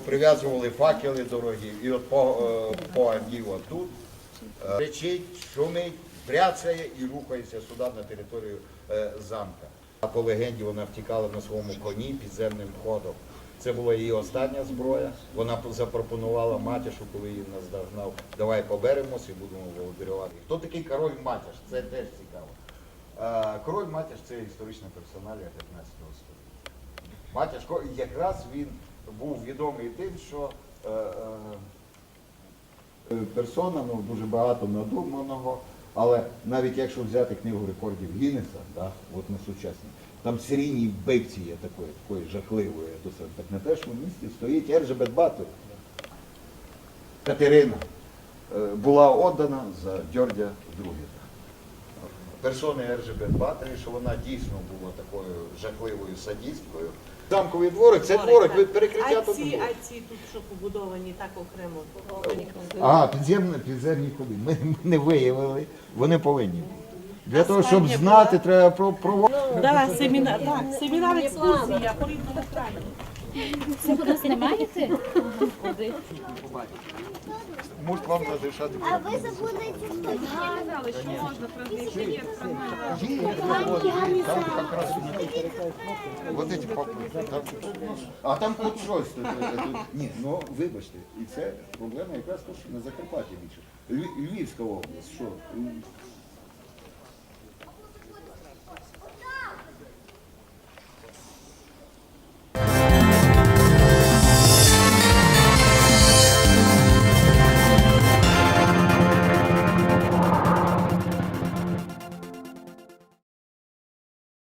прив'язували факели дорогі, і от по, е, по Авдіїву тут е, кричить, шумить, бряцає і рухається сюди на територію е, замка. А по легенді вона втікала на своєму коні підземним ходом. Це була її остання зброя. Вона запропонувала Матяшу, коли її наздогнав, давай поберемося і будемо володарювати. Хто такий король Матяш? Це теж цікаво. Король Матяш це історична персоналія 15 століття. Матяш якраз він був відомий тим, що е, е, персона, ну дуже багато надуманого, але навіть якщо взяти книгу рекордів Гіннеса, да, от на сучасні, там серійній вбивці є такої, такої жахливої, досить, так на в місті стоїть Ержебет Батор. Катерина е, була отдана за Дьордя II. Персони Ержебет Баторі, що вона дійсно була такою жахливою садісткою. Замковий дворик, це дворик, ви перекриття а тут ці, було. а ці тут що побудовані так окремо. А, підземні, підземні ходи. Ми, ми не виявили, вони повинні бути. Для того, щоб знати, треба про, про... Да, семінар, так, семінар екскурсія по рідному краї. Сьогодні знімаєте? Куди? Можуть вам розрішати. А ви забудете є Там якраз вот эти папки. Там, а там хоч щось. Тут, е, тут, ні, ну вибачте, і це проблема якраз то, що на Закарпатті більше. Львів- Львівська область, що?